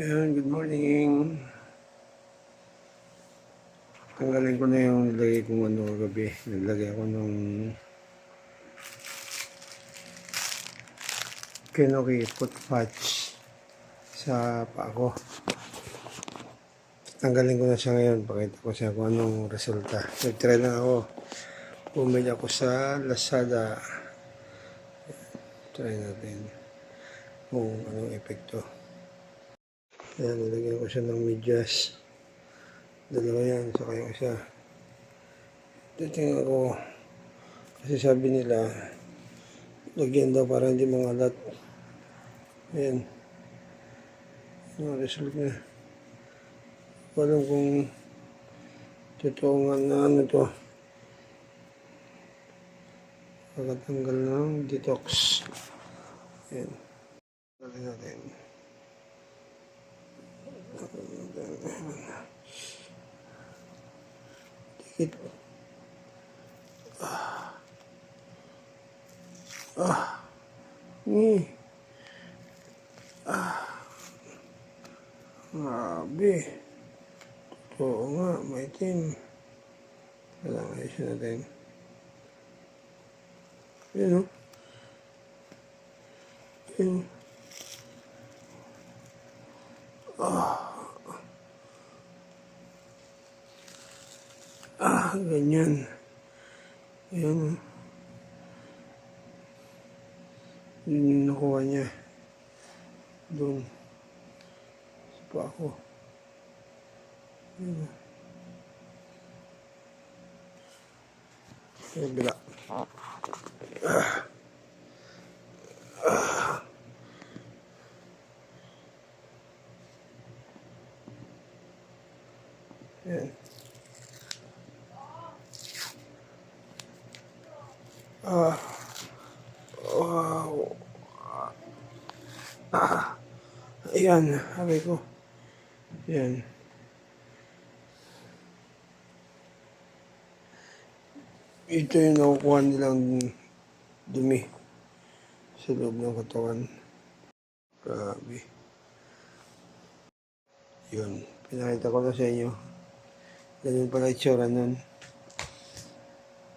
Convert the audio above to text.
Yan, good morning. Tanggalin ko na yung nilagay kong ano gabi. Naglagay ako nung Kinoki foot patch sa paa ko. Tanggalin ko na siya ngayon. Pakita ko siya kung anong resulta. Nag-try lang ako. Bumili ako sa Lazada. Try natin kung anong epekto. Ayan, nilagyan ko siya ng medyas. Dalawa yan, saka yung isa. Titingnan ko. Kasi sabi nila, lagyan daw para hindi mangalat. Ayan. Ano ang result niya? Walang kung totoo nga na ano to. Pagkatanggal ng detox. Ayan. Tanggalin natin. Dikit. Ah. Ah. Ni. Ah. Grabe. Oo nga, maitim. Kailangan ayusin natin. Yun o. Yun. Ah, ganyan. Ayan. Yun yung nakuha niya. Doon. Sa pa ako. Ayan. Sa bila. Ayan. Ah. Wow. Ah. Ayan, sabi ko. Ayan. Ito yung nakukuha nilang dumi sa loob ng katawan. Grabe. Yun. Pinakita ko na sa inyo. Ganun pala itsura nun.